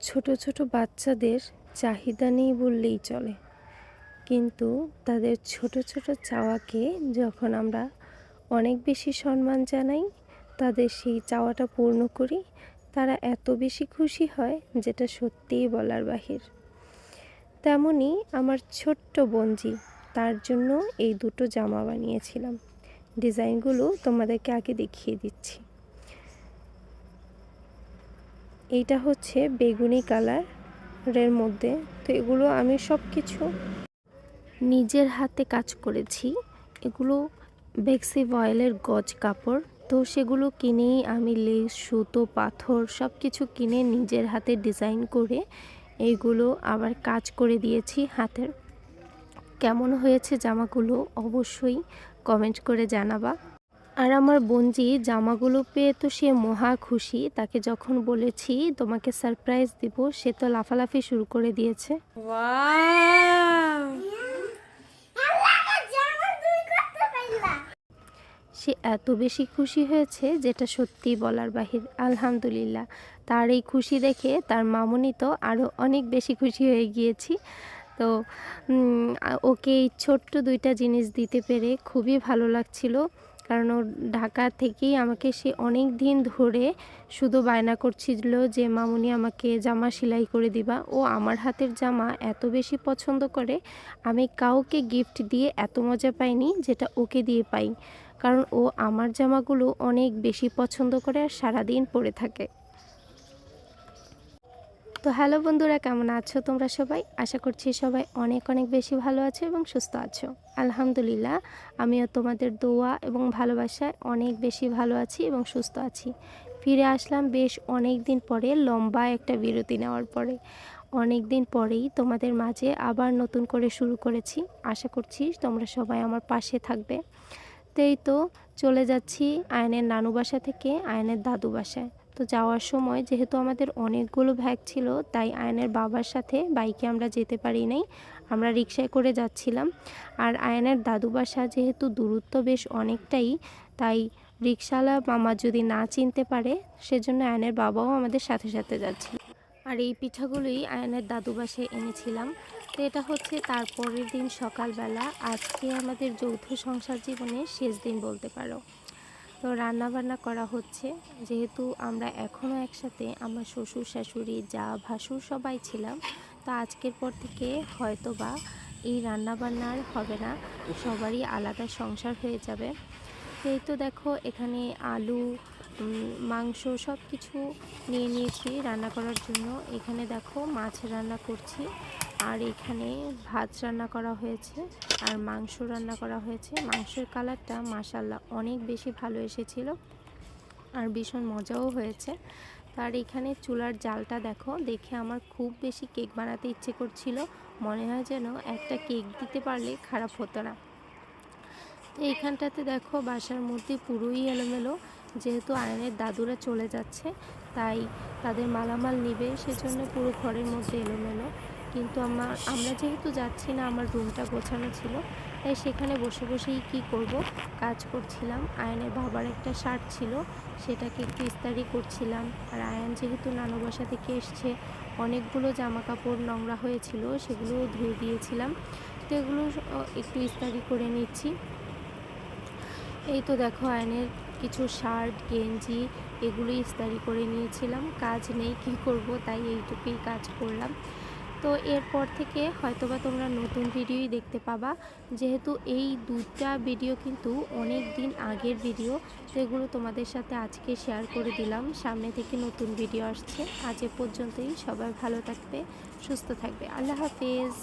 ছোট ছোট বাচ্চাদের চাহিদা নেই বললেই চলে। কিন্তু তাদের ছোট ছোট চাওয়াকে যখন আমরা অনেক বেশি সম্মান জানাই, তাদের সেই চাওয়াটা পূর্ণ করি, তারা এত বেশি খুশি হয় যেটা সত্যিই বলার বাহির। তেমনই আমার ছোট্ট বঞ্জি তার জন্য এই দুটো জামা বানিয়েছিলাম। ডিজাইনগুলো তোমাদেরকে আগে দেখিয়ে দিচ্ছি। এইটা হচ্ছে বেগুনি কালারের মধ্যে। তো এগুলো আমি সব কিছু নিজের হাতে কাজ করেছি। এগুলো বেক্সি অয়েলের গজ কাপড়। তো সেগুলো কিনেই আমি লেস, সুতো, পাথর সব কিছু কিনে নিজের হাতে ডিজাইন করে এইগুলো আবার কাজ করে দিয়েছি হাতের। কেমন হয়েছে জামাগুলো অবশ্যই কমেন্ট করে জানাবা। আর আমার বঞ্জি জামাগুলো পেয়ে তো সে মহা খুশি। তাকে যখন বলেছি তোমাকে সারপ্রাইজ দিব সে তো লাফালাফি শুরু করে দিয়েছে। সে এত বেশি খুশি হয়েছে যেটা সত্যি বলার বাহির। আলহামদুলিল্লাহ। তার এই খুশি দেখে তার মামনি তো আরও অনেক বেশি খুশি হয়ে গিয়েছি। তো ওকে এই ছোট্ট দুইটা জিনিস দিতে পেরে খুবই ভালো লাগছিল। কারণ ও ঢাকা থেকেই আমাকে সে অনেক দিন ধরে শুধু বায়না করছিল যে, মামুনি, আমাকে জামা সেলাই করে দিবা। ও আমার হাতের জামা এত বেশি পছন্দ করে, আমি কাউকে গিফট দিয়ে এত মজা পাইনি যেটা ওকে দিয়ে পাই। কারণ ও আমার জামাগুলো অনেক বেশি পছন্দ করে আর সারাদিন পরে থাকে। তো হ্যালো বন্ধুরা, কেমন আছো তোমরা সবাই? আশা করছি সবাই অনেক অনেক বেশি ভালো আছো এবং সুস্থ আছো। আলহামদুলিল্লাহ, আমিও তোমাদের দোয়া এবং ভালোবাসায় অনেক বেশি ভালো আছি এবং সুস্থ আছি। ফিরে আসলাম বেশ অনেক দিন পরে লম্বা একটা বিরতি নেওয়ার পরে। অনেক দিন পরেই তোমাদের মাঝে আবার নতুন করে শুরু করেছি। আশা করছি তোমরা সবাই আমার পাশে থাকবে। তো তো চলে যাচ্ছি আয়নের নানু বাসা থেকে, আয়নের দাদু বাসায়। তো যাওয়ার সময় যেহেতু আমাদের অনেকগুলো ভ্যাগ ছিল, তাই আয়নের বাবার সাথে বাইকে আমরা যেতে পারি নাই। আমরা রিক্সায় করে যাচ্ছিলাম। আর আয়নের দাদু বাসা যেহেতু দূরত্ব বেশ অনেকটাই, তাই রিক্সাওয়ালা মামা যদি না চিনতে পারে, সেজন্য আয়নের বাবাও আমাদের সাথে সাথে যাচ্ছিল। আর এই পিঠাগুলোই আয়নের দাদু বাসায় এনেছিলাম। তো এটা হচ্ছে তারপরের দিন সকালবেলা। আজকে আমাদের যৌথ সংসার জীবনের শেষ দিন বলতে পারো। তো রান্না বান্না করা হচ্ছে। যেহেতু আমরা এখনও একসাথে আমার শ্বশুর, শাশুড়ি, যা ভাসুর সবাই ছিলাম, তো আজকের পর থেকে হয়তো বা এই রান্না বান্নার হবে না। সবারই আলাদা সংসার হয়ে যাবে। এই তো দেখো, এখানে আলু মাংস সব কিছু নিয়ে নিয়েছি রান্না করার জন্য। এখানে দেখো মাছ রান্না করছি। আর এখানে ভাত রান্না করা হয়েছে আর মাংস রান্না করা হয়েছে। মাংসের কালারটা মাসাল্লাহ অনেক বেশি ভালো এসেছিল আর ভীষণ মজাও হয়েছে। তার এখানে চুলার জালটা দেখো, দেখে আমার খুব বেশি কেক বানাতে ইচ্ছে করছিল। মনে হয় যেন একটা কেক দিতে পারলে খারাপ হতো না। তো এইখানটাতে দেখো বাসার মধ্যে পুরোই এলোমেলো, যেহেতু আয়নের দাদুরা চলে যাচ্ছে, তাই তাদের মালামাল নিবে, সেজন্য পুরো ঘরের মধ্যে এলোমেলো। কিন্তু আমার আমরা যেহেতু যাচ্ছি না, আমার রুমটা গোছানো ছিল, তাই সেখানে বসে বসেই কি করব? কাজ করছিলাম। আয়নের বাবার একটা শার্ট ছিল, সেটাকে একটু ইস্তারি করছিলাম। আর আয়ন যেহেতু নানু বাসা থেকে এসছে, অনেকগুলো জামা কাপড় নোংরা হয়েছিল, সেগুলোও ধুয়ে দিয়েছিলাম। তো এগুলো একটু ইস্তারি করে নিচ্ছি। এই তো দেখো, আয়নের কিছু শার্ট, গেঞ্জি এগুলো ইস্তারি করে নিয়েছিলাম। কাজ নেই, কি করব? তাই এইটুকুই কাজ করলাম। তো এরপর থেকে হয়তোবা তোমরা নতুন ভিডিওই দেখতে পাবা। যেহেতু এই দুটা ভিডিও কিন্তু অনেক দিন আগের ভিডিও সেগুলো তোমাদের সাথে আজকে শেয়ার করে দিলাম। সামনে থেকে নতুন ভিডিও আসছে। আজ এ পর্যন্তই। সবাই ভালো থাকবে, সুস্থ থাকবে। আল্লাহ হাফেজ।